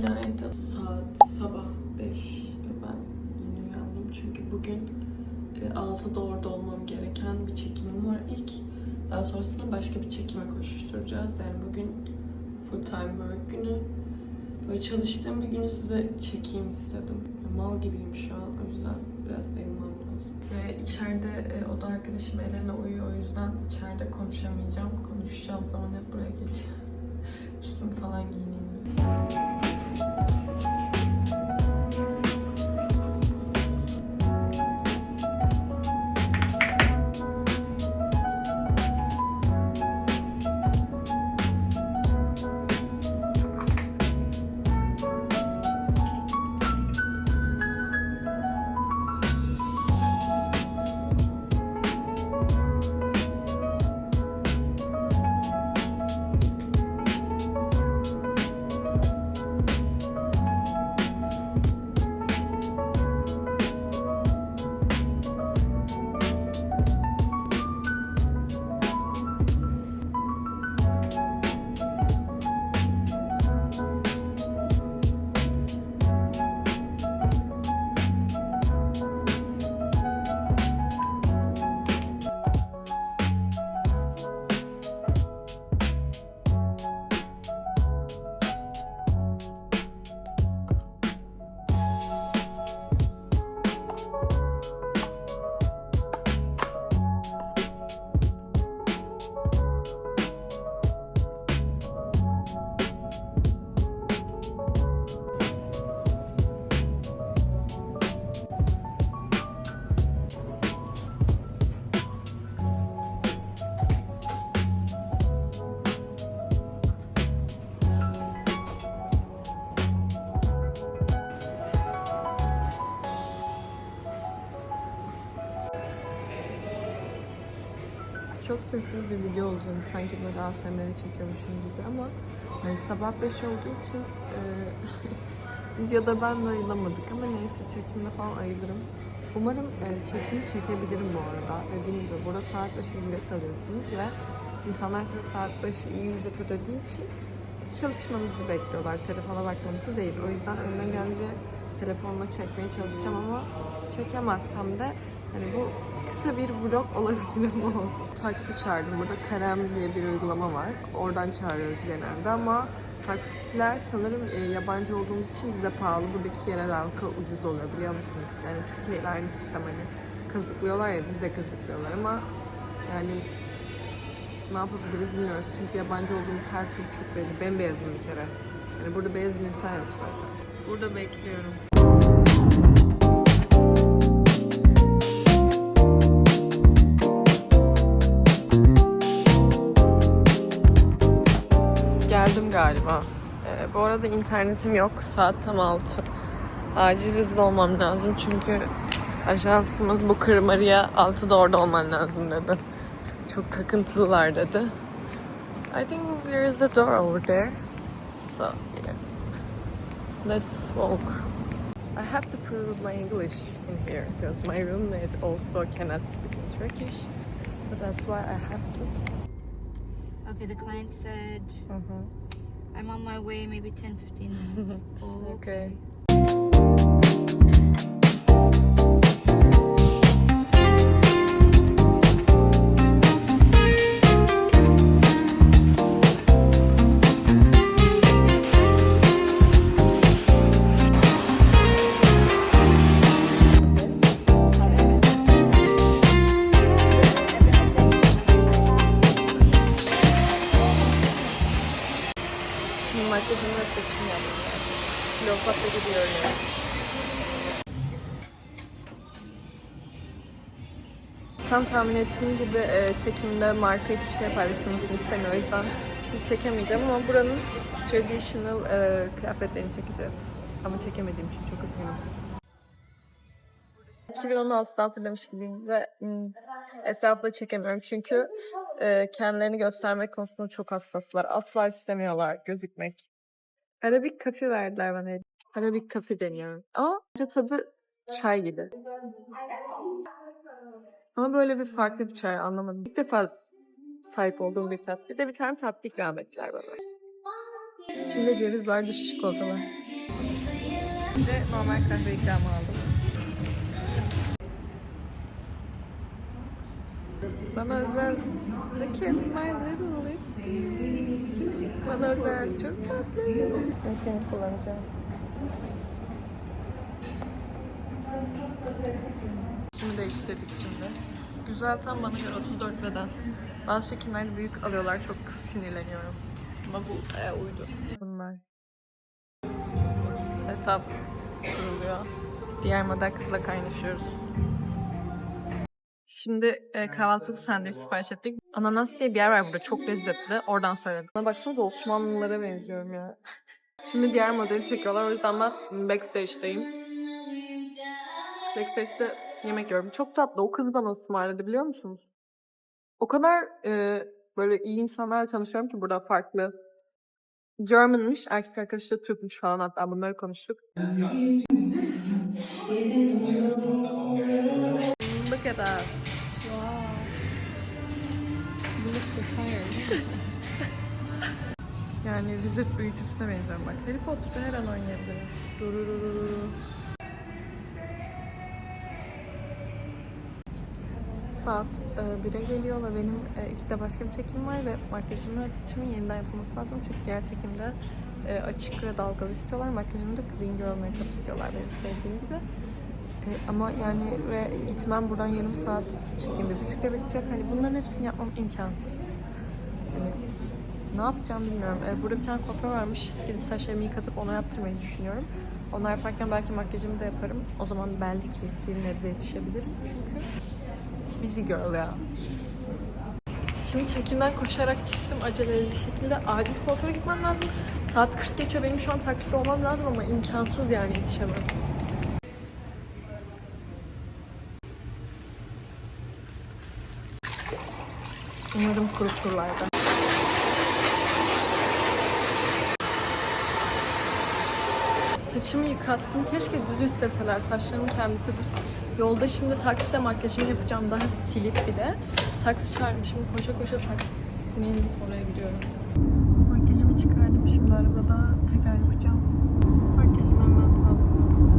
Günaydın. Saat sabah 5 ve ben yeni uyandım. Çünkü bugün e, 6'da orada olmam gereken bir çekimim var ilk. Daha sonrasında başka bir çekime koşuşturacağız. Yani bugün full time work günü. Böyle çalıştığım bir günü size çekeyim istedim. Mal gibiyim şu an. O yüzden biraz ayılmam lazım. Ve içeride e, oda arkadaşım Elena uyuyor. O yüzden içeride konuşamayacağım. Konuşacağım zaman hep buraya geleceğim. Üstümü falan giyineyim Çok sessiz bir video olacağını sanki böyle ASMR'i çekiyormuşum gibi ama hani sabah 5 olduğu için e, videoda ben de ayılamadık ama neyse çekimde falan ayılırım. Umarım e, çekimi çekebilirim bu arada. Dediğim gibi burada saat başı ücret alıyorsunuz ve insanlar size saat başı iyi ücret ödediği için çalışmanızı bekliyorlar. Telefona bakmanızı değil. O yüzden elimden gelince telefonla çekmeye çalışacağım ama çekemezsem de hani bu kısa bir vlog olabilir mi olsun. Taksi çağırdım. Burada Karem diye bir uygulama var. Oradan çağırıyoruz genelde ama taksiler sanırım e, yabancı olduğumuz için bize pahalı. Buradaki yerel halka ucuz oluyor biliyor musunuz? Yani Türkiye ile aynı sistem hani kazıklıyorlar ya biz de kazıklıyorlar ama yani ne yapabiliriz bilmiyoruz. Çünkü yabancı olduğumuz her türlü çok belli. Bembeyazım bir kere. Yani burada beyaz insan yok zaten. Burada bekliyorum. Geldim galiba. Ee, bu arada internetim yok. Saat tam 6. Acil hızlı olmam lazım çünkü ajansımız bu Kırmarı'ya 6'da orada olman lazım dedi. Çok takıntılılar dedi. I think there is a door over there. So, yeah. Let's walk. I have to prove my English in here because my roommate also cannot speak in Turkish. So that's why I have to. Okay, the client said I'm on my way, maybe 10 15 minutes. Oh, Okay. Makyajımla seçim yapacağım. Kleopatra gidiyorum yani. Tam tahmin ettiğim gibi e, çekimde marka hiçbir şey paylaşılmasını istemiyor. O yüzden bir şey çekemeyeceğim ama buranın traditional e, kıyafetlerini çekeceğiz. Ama çekemediğim için çok üzgünüm. 2016'dan fırlamış gibiyim ve hmm, etraflı çekemiyorum çünkü e, kendilerini göstermek konusunda çok hassaslar. Asla istemiyorlar gözükmek. Arabik kafe verdiler bana. Arabik kafe deniyor. Ama bence tadı çay gibi. Ama böyle bir farklı bir çay anlamadım. İlk defa sahip olduğum bir tat. Bir de bir tane tatlı ikram ettiler bana. İçinde ceviz var, dışı çikolata var. Önce normal kahve ikramı aldım. Bana özel Look at my little lipstick. Bana özel çok tatlı. Şimdi seni kullanacağım. Üstümü değiştirdik şimdi. Güzel tam bana göre 34 beden. Bazı çekimlerde büyük alıyorlar çok sinirleniyorum. Ama bu e, uydu. Bunlar. Setup kuruluyor. Diğer model kızla kaynaşıyoruz. Şimdi e, kahvaltılık sandviç sipariş ettik. Ananas diye bir yer var burada. Çok lezzetli. Oradan söyledim. Bana baksanıza Osmanlılara benziyorum ya. Şimdi diğer modeli çekiyorlar. O yüzden ben backstage'deyim. Backstage'de yemek yiyorum. Çok tatlı. O kız bana ısmarladı biliyor musunuz? O kadar e, böyle iyi insanlarla tanışıyorum ki burada farklı. German'mış, erkek arkadaşı da Türkmüş falan hatta bunları konuştuk. Look at that. Look so tired. Yani vizit büyücüsüne benziyorum bak. Harry Potter'da her an oynayabilirim. Dururururu. Saat e, 1'e geliyor ve benim e, 2'de başka bir çekim var ve makyajımın ve saçımın yeniden yapılması lazım. Çünkü diğer çekimde e, açık ve dalgalı istiyorlar. Makyajımı da clean girl makeup istiyorlar benim sevdiğim gibi. E, ama yani ve gitmem buradan yarım saat çekim bir buçukta bitecek. Hani bunların hepsini yapmam imkansız. Hani ne yapacağım bilmiyorum. Ee, burada bir tane kuaför varmış. Gidip saçlarımı yıkatıp ona yaptırmayı düşünüyorum. Onlar yaparken belki makyajımı da yaparım. O zaman belki bir nebze yetişebilirim. Çünkü busy girl ya. Şimdi çekimden koşarak çıktım aceleli bir şekilde. Acil kuaföre gitmem lazım. Saat 40 geçiyor. Benim şu an takside olmam lazım ama imkansız yani yetişemem. Umarım kuruturlar. Saçımı yıkattım. Keşke düz isteseler. Saçlarımın kendisi düz. Yolda şimdi takside makyajımı yapacağım. Daha silip bir de. Taksi çağırdım. Şimdi koşa koşa taksinin oraya gidiyorum. Makyajımı çıkardım. Şimdi arabada tekrar yapacağım. Makyajımı hemen tazeledim.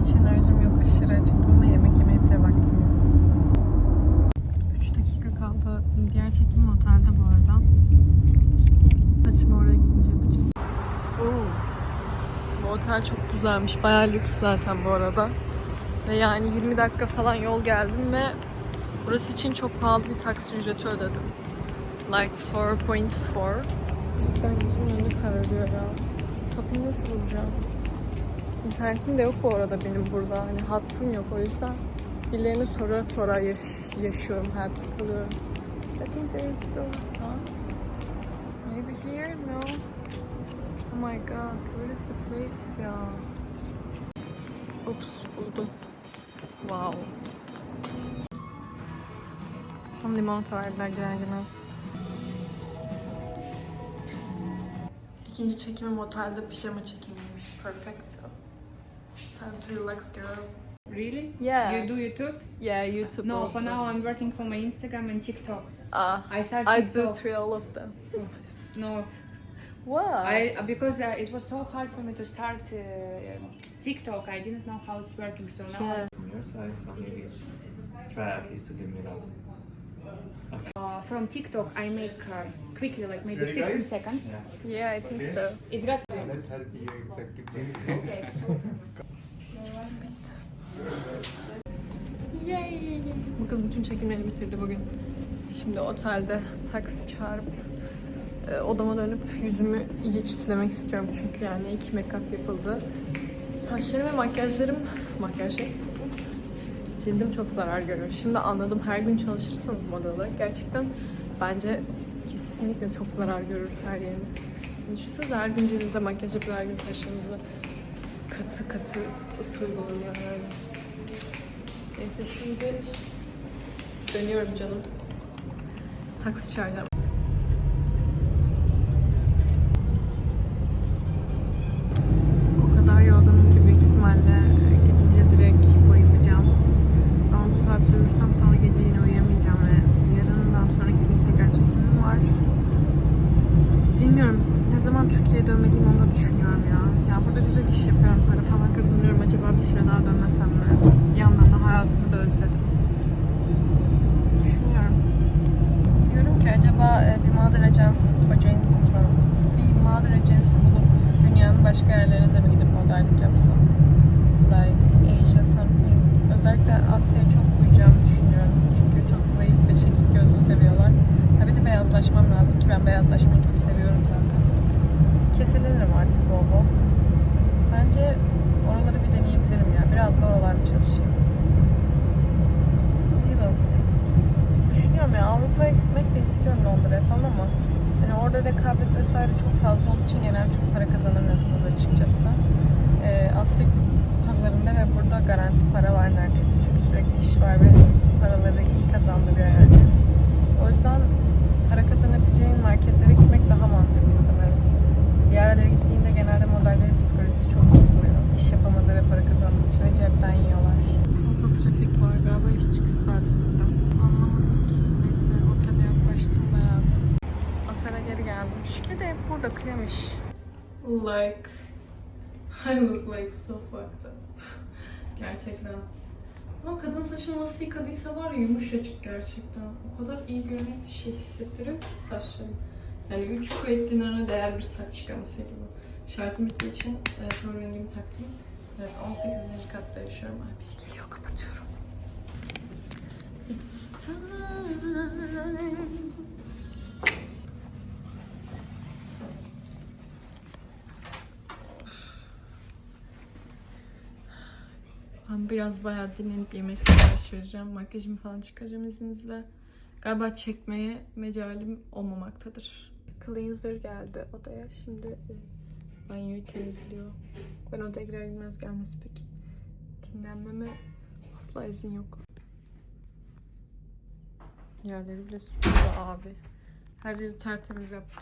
Hiç enerjim yok. Aşırı acıktım ama yemek yemeye bile vaktim yok. 3 dakika kaldı. Diğer çekim otelde bu arada. Saçımı oraya gidince yapacağım. Bu otel çok güzelmiş. Bayağı lüks zaten bu arada. Ve yani 20 dakika falan yol geldim ve burası için çok pahalı bir taksi ücreti ödedim. Like 4.4. Cidden gözümün önünde kararıyor ya. Kapıyı nasıl bulacağım? İnternetim de yok bu arada benim burada. Hani hattım yok o yüzden birilerine sorar sorar yaş yaşıyorum, hayatta kalıyorum. I think there is a door. Huh? Maybe here? No. Oh my god, where is the place ya? Ups, buldum. Wow. Tam limonata verdiler girer girmez. İkinci çekimim otelde pijama çekimiymiş. Perfect. Time to relax girl. Really? Yeah. You do YouTube? Yeah, YouTube No, also. for now I'm working for my Instagram and TikTok. Ah, I started I do TikTok. three all of them. No, Wow. I because uh, it was so hard for me to start uh, TikTok. I didn't know how it's working. So now, Yeah. From your side, so maybe try at least to give me that. uh, from TikTok, I make uh, quickly, like maybe 16 seconds. Yeah. Yeah, I think so. It's got Let's help you exactly. Yay! Bu kız bütün çekimlerini bitirdi bugün. Şimdi otelde taksi çağırıp e, odama dönüp yüzümü iyice çitilemek istiyorum. Çünkü yani iki make-up yapıldı. Saçlarım ve makyajlarım, makyajım sildim çok zarar görüyor. Şimdi anladım her gün çalışırsanız model olarak gerçekten bence kesinlikle çok zarar görür her yeriniz. Düşünsenize her gün cildinize makyaj yapıyor, her gün saçlarınızı katı katı ısırılıyor yani. Neyse şimdi dönüyorum canım. Taksi çağıracağım. Keselenirim artık bol bol. Bence oraları bir deneyebilirim ya. Biraz da oralarda çalışayım. We will. Düşünüyorum ya Avrupa'ya gitmek de istiyorum Londra'ya falan ama hani orada rekabet vesaire çok fazla olduğu için genel çok para kazanamıyorsunuz açıkçası. Ee, Asya pazarında ve burada garanti para var neredeyse. Çünkü sürekli iş var ve paraları iyi kazandırıyor yani. O yüzden para kazanabileceğin marketlere gitmek daha mantıklı sanırım. Diğer yerlere gittiğinde genelde modellerin psikolojisi çok bozuluyor. İş yapamadığı ve para kazanmak için ve cepten yiyorlar. Fazla trafik var galiba iş çıkış saati burada. Anlamadım ki. Neyse otele yaklaştım bayağı bir. Otele geri geldim. Şükrü de hep burada kıyamış. Like I look like so fucked up. Gerçekten. Ama kadın saçımı nasıl yıkadıysa var ya yumuşacık gerçekten. O kadar iyi görünüyor bir şey hissettiriyor ki saçlarım. Yani 3 kuvvet dinarına değer bir saç yıkamasıydı bu. Şarjım bittiği için e, fön rengimi taktım. Evet 18. katta yaşıyorum. Ay biri geliyor kapatıyorum. It's time. Ben biraz bayağı dinlenip yemek sipariş vereceğim. Makyajımı falan çıkaracağım izninizle. Galiba çekmeye mecalim olmamaktadır. Cleanser geldi odaya. Şimdi e, banyoyu temizliyor. Ben odaya girer girmez gelmesi pek dinlenmeme asla izin yok. Yerleri bile süpürdü abi. Her yeri tertemiz yaptı.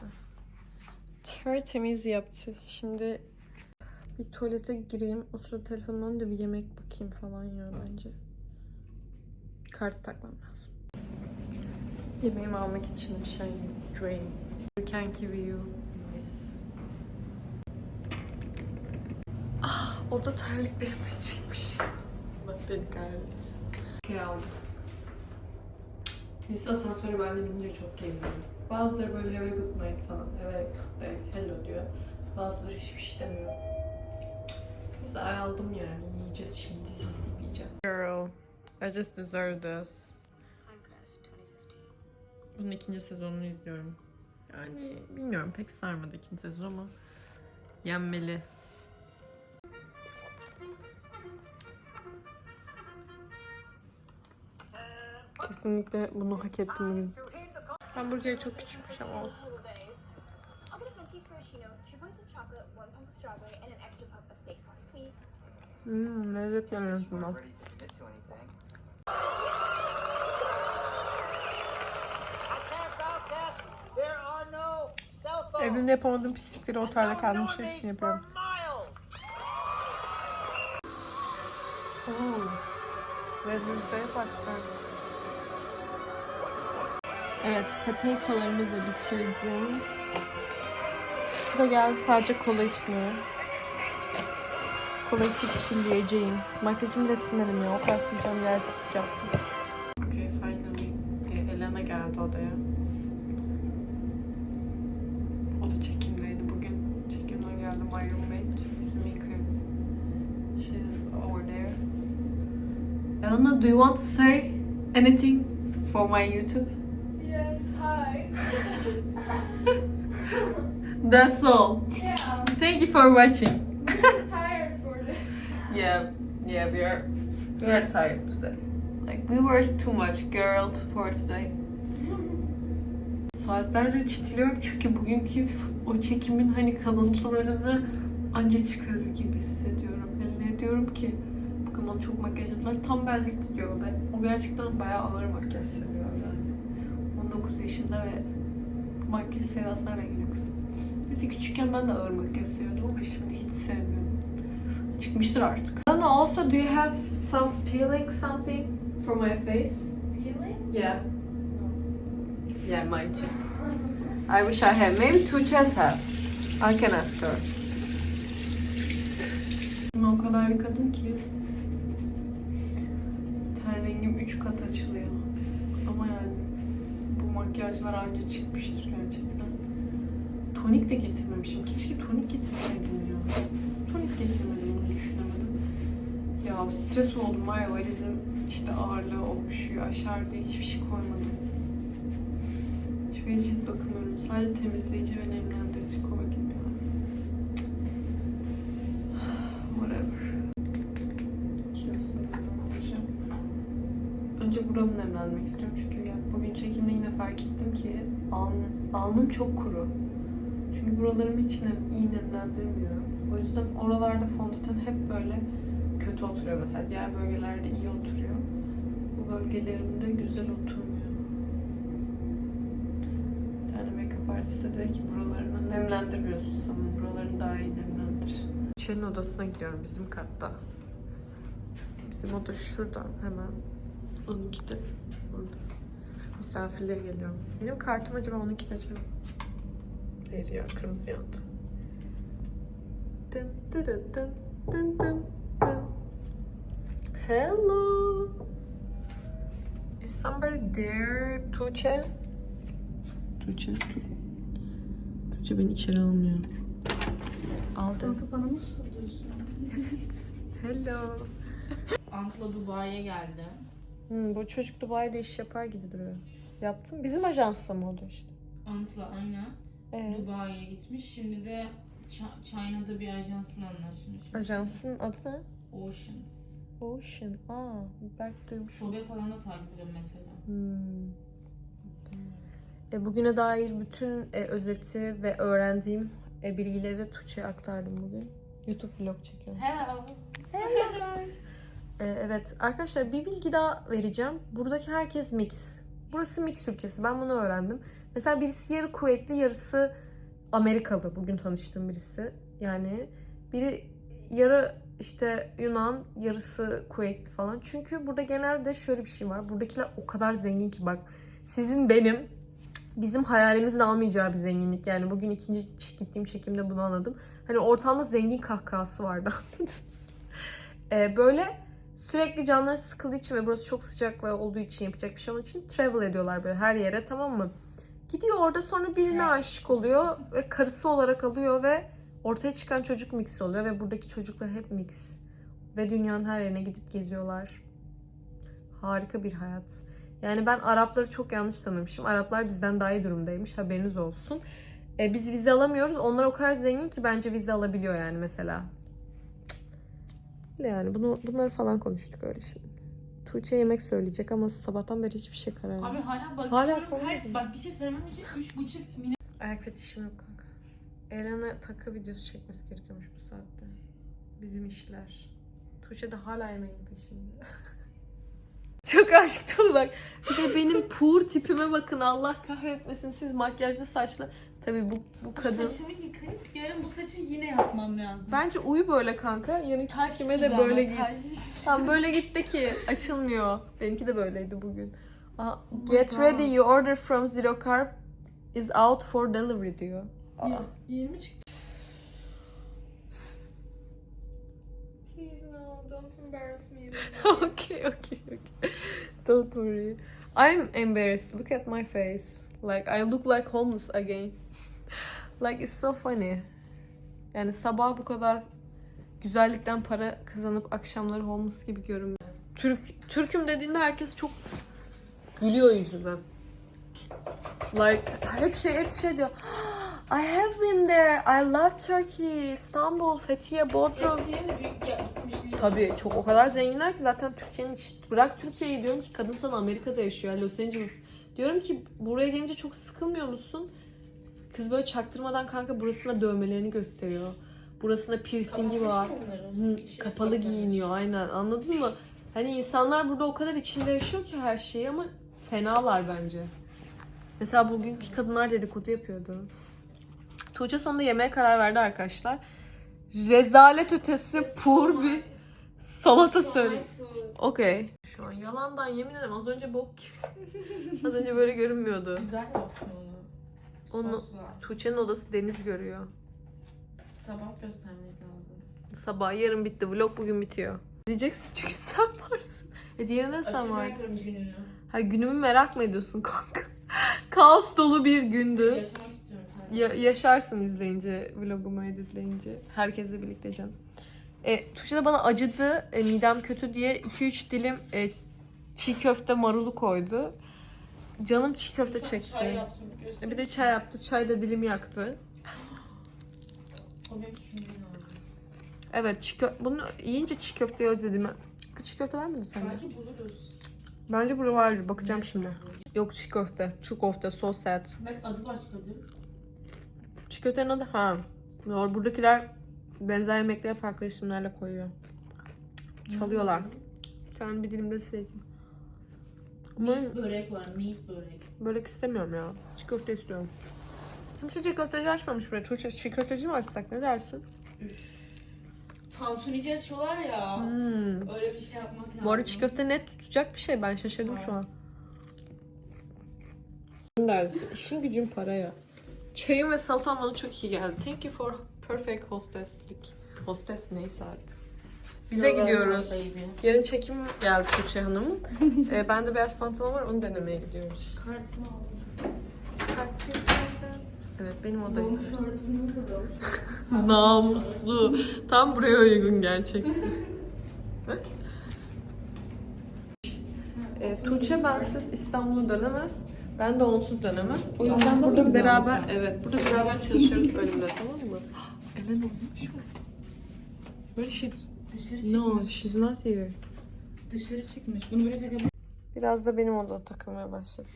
Tertemiz yaptı. Şimdi bir tuvalete gireyim. O sırada telefonumdan da bir yemek bakayım falan ya bence. Kartı takmam lazım. Yemeğimi almak için şey drain. Can give you this. Ah, o da terliklerime çıkmış. Allah beni kahretmesin. Okey aldım. Biz asansöre ben de binince çok keyifliyim. Bazıları böyle have a good night falan, have a good day, hello diyor. Bazıları hiçbir şey demiyor. Biz ay aldım yani. Yiyeceğiz şimdi izleyip yiyeceğim. Girl, I just deserve this. Pinecrest 2015. Bunun ikinci sezonunu izliyorum. Yani bilmiyorum pek sarmadı ikinci sezon ama yenmeli. Kesinlikle bunu hak ettim bugün. Hamburger çok küçükmüş ama olsun. Cool days. I'll get a venti frappuccino, two pints of chocolate, one pump of strawberry, and an extra pump of steak sauce, please. Hmm, lezzetli bunlar. ready to commit to anything. There are no cell phones. Evimde yapamadığım pislikleri otelde kalmış nowadays için yapıyorum. miles. Oo. Wednesday'e bak sen. Evet, potatolarımı da bitirdim. Sıra geldi sadece kola içmeye. Kola içip çilleyeceğim. Makyajımı da silmedim ya. O kadar sileceğim artistik yaptım. My roommate. Yıkıyorum. She's over there. Elena, do you want to say anything for my YouTube? Yes, hi. That's all. Yeah, Thank you for watching. I'm tired for this. Yeah, yeah, we are we are tired today. Like we were too much girl for today. Saatlerce çitiliyorum çünkü bugünkü o çekimin hani kalıntılarını anca çıkarır gibi hissediyorum. Eline diyorum ki bakın bana çok makyaj yaptılar. Tam bellik diyor ben. O gerçekten bayağı ağır makyaj seviyor yani. 19 yaşında ve makyaj seviyesi nereden geliyor kızım? Neyse küçükken ben de ağır makyaj seviyordum ama şimdi hiç sevmiyorum. Çıkmıştır artık. Know, also do you have some peeling something for my face? Really? Yeah. Yeah, mine too. I wish I had. Maybe two chests have. I can ask her. Şimdi o kadar yıkadım ki ten rengim 3 kat açılıyor. Ama yani bu makyajlar anca çıkmıştır gerçekten. Tonik de getirmemişim. Keşke tonik getirseydim ya. Nasıl tonik getirmedim bunu düşünemedim. Ya stres oldum ya valizim işte ağırlığı oluşuyor. Aşağıda hiçbir şey koymadım. Sadece temizleyici ve nemlendirici koydum ya. Whatever. Alacağım. Önce buramı nemlenmek istiyorum çünkü ya bugün çekimde yine fark ettim ki alnım, alnım çok kuru. Çünkü buralarımı hiç nem, iyi nemlendirmiyor. O yüzden oralarda fondöten hep böyle kötü oturuyor mesela. Diğer bölgelerde iyi oturuyor. Bu bölgelerimde güzel oturmuyor. Bir tane artist dedi ki buralarını nemlendirmiyorsun sanırım. Buralarını daha iyi nemlendir. Çelin odasına gidiyorum bizim katta. Bizim oda şurada hemen. Onunki de burada. Misafirliğe geliyorum. Benim kartım acaba onunki de acaba? Hayır ya kırmızı yandı. Dın dın dın dın dın dın. Hello. Is somebody there? Tuğçe? Tuğçe. Tu- Tuğçe beni içeri almıyor. Aldı. Kanka bana mı soruyorsun? Hello. Antla Dubai'ye geldi. Hmm, bu çocuk Dubai'de iş yapar gibi duruyor. Yaptım. Bizim ajansta mı oldu işte? Antla aynen Ee, Dubai'ye gitmiş. Şimdi de Ç- China'da bir ajansla anlaşmış. ajansın adı ne? Oceans. Ocean. Aa, belki duymuşum. Fobe falan da takip ediyorum mesela. Hmm. E, bugüne dair bütün e, özeti ve öğrendiğim e, bilgileri Tuğçe'ye aktardım bugün. YouTube vlog çekiyorum. Hello. E, evet arkadaşlar bir bilgi daha vereceğim. Buradaki herkes mix. Burası mix ülkesi. Ben bunu öğrendim. Mesela birisi yarı Kuveytli, yarısı Amerikalı. Bugün tanıştığım birisi. Yani biri yarı işte Yunan, yarısı Kuveytli falan. Çünkü burada genelde şöyle bir şey var. Buradakiler o kadar zengin ki bak. Sizin benim bizim hayalimizin almayacağı bir zenginlik. Yani bugün ikinci gittiğim çekimde bunu anladım. Hani ortamda zengin kahkahası vardı anladınız? Ee, böyle sürekli canları sıkıldığı için ve burası çok sıcak ve olduğu için yapacak bir şey olmadığı için travel ediyorlar böyle her yere tamam mı? Gidiyor orada sonra birine aşık oluyor ve karısı olarak alıyor ve ortaya çıkan çocuk mix oluyor ve buradaki çocuklar hep mix. Ve dünyanın her yerine gidip geziyorlar. Harika bir hayat. Yani ben Arapları çok yanlış tanımışım. Araplar bizden daha iyi durumdaymış. Haberiniz olsun. E, biz vize alamıyoruz. Onlar o kadar zengin ki bence vize alabiliyor yani mesela. Öyle yani bunu bunları falan konuştuk öyle şimdi. Tuğçe yemek söyleyecek ama sabahtan beri hiçbir şey karar Abi hala bakıyorum. Hala Her, bak bir şey söylemem için 3,5 mini Ayak fetişim yok kanka. Elena takı videosu çekmesi gerekiyormuş bu saatte. Bizim işler. Tuğçe de hala yemeğin peşinde. Çok aşık dolu bak. Bir de benim pur tipime bakın Allah kahretmesin siz makyajlı saçlı. Tabii bu, bu kadın. Saçımı yıkayıp yarın bu saçı yine yapmam lazım. Bence uyu böyle kanka. Yarın çekime de böyle git. taş. Tam böyle git de ki açılmıyor. Benimki de böyleydi bugün. Aa, Oh get ready your order from Zero Carb is out for delivery diyor. Aa. 20 çıktı. Please no, don't embarrass me. okay, okay. Don't worry. I'm embarrassed. Look at my face. Like I look like homeless again. like it's so funny. Yani sabah bu kadar güzellikten para kazanıp akşamları homeless gibi görünmüyor. Türk Türküm dediğinde herkes çok gülüyor yüzüme. Like hep şey hep şey diyor. I have been there. I love Turkey. İstanbul, Fethiye, Bodrum. Hepsi yeni büyük gitmişliği. Tabii çok o kadar zenginler ki zaten Türkiye'nin iç... Bırak Türkiye'yi diyorum ki kadın sana Amerika'da yaşıyor. Los Angeles. Diyorum ki buraya gelince çok sıkılmıyor musun? Kız böyle çaktırmadan kanka burasına dövmelerini gösteriyor. Burasında piercingi var. Hı, kapalı giyiniyor aynen anladın mı? Hani insanlar burada o kadar içinde yaşıyor ki her şeyi ama fenalar bence. Mesela bugünkü kadınlar dedikodu yapıyordu. Tuğçe sonunda yemeğe karar verdi arkadaşlar. Rezalet ötesi pur bir salata söyle. Okey. Şu an yalandan yemin ederim az önce bok az önce böyle görünmüyordu. Güzel yaptın onu. Onu- Sosla. Tuğçe'nin odası deniz görüyor. Sabah göstermek lazım. Sabah yarın bitti. Vlog bugün bitiyor. Diyeceksin çünkü sen varsın. E diğerine sen var. gününü. Ha günümü merak mı ediyorsun kanka? Kaos dolu bir gündü. Yaşamak. Ya- yaşarsın izleyince, vlogumu editleyince. Herkesle birlikte canım. E, Tuğçe de bana acıdı, e, midem kötü diye 2-3 dilim e, çiğ köfte marulu koydu. Canım çiğ köfte çekti. Çay yaptım. E, bir de çay yaptı. Çay da dilimi yaktı. O benim düşüncem oldu. Evet, çiğ kö- bunu yiyince çiğ köfteyi özledim. Çiğ köfte var mıydı sence? Belki buluruz. Bence burada vardır. Bakacağım şimdi. Yok çiğ köfte. Çiğ köfte, sos set. Belki adı başkadır. Köftenin adı ha. Doğru. Buradakiler benzer yemekleri farklı isimlerle koyuyor. Çalıyorlar. Bir tane bir dilimde. Ama Meat börek var. Meat börek. börek istemiyorum ya. Çiğ köfte istiyorum. Kimse çiğ köfteci açmamış buraya. Tuğçe çiğ köfteci mi açsak ne dersin? Tantunici açıyorlar ya. Hmm. Öyle bir şey yapmak lazım. Bu arada çiğ köfte net tutacak bir şey. Ben şaşırdım şu an. Ne dersin? İşin gücün para ya. Çayım ve salatam bana çok iyi geldi. Thank you for perfect hostesslik. Hostes neyse artık. Bize gidiyoruz. Yarın çekim geldi Tuğçe Hanım'ın. ee, ben de beyaz pantolon var onu denemeye gidiyoruz. Kartını aldım. Takdir zaten. Evet benim odayım. Namuslu. Tam buraya uygun gerçekten. e, Tuğçe bensiz İstanbul'a dönemez. Ben de onsuz dönemem. O yüzden burada beraber evet burada beraber çalışıyoruz bölümde tamam mı? Elen olmuş mu? Böyle şey Dışarı No, she's not here. Dışarı çıkmış. Bunu böyle çekebilir Biraz da benim odada takılmaya başladım.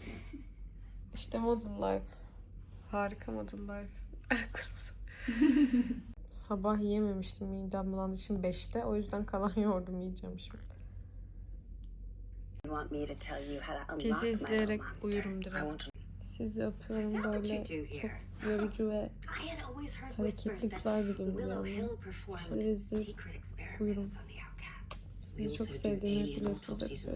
İşte model life. Harika model life. Ayaklarımız. Sabah yiyememiştim midem bulandığı için 5'te. O yüzden kalan yoğurdumu yiyeceğim şimdi. You want me to tell you how to unlock Dizi izleyerek uyurum I direkt. want to. Sizi öpüyorum böyle do çok here? yorucu ve I had always heard hareketli whispers that güzel bir gündü Willow yani. Şeyler performed izleyip secret experiments uyurum. on the outcasts. Sizi çok sevdiğimi biliyorsunuz hep autopsies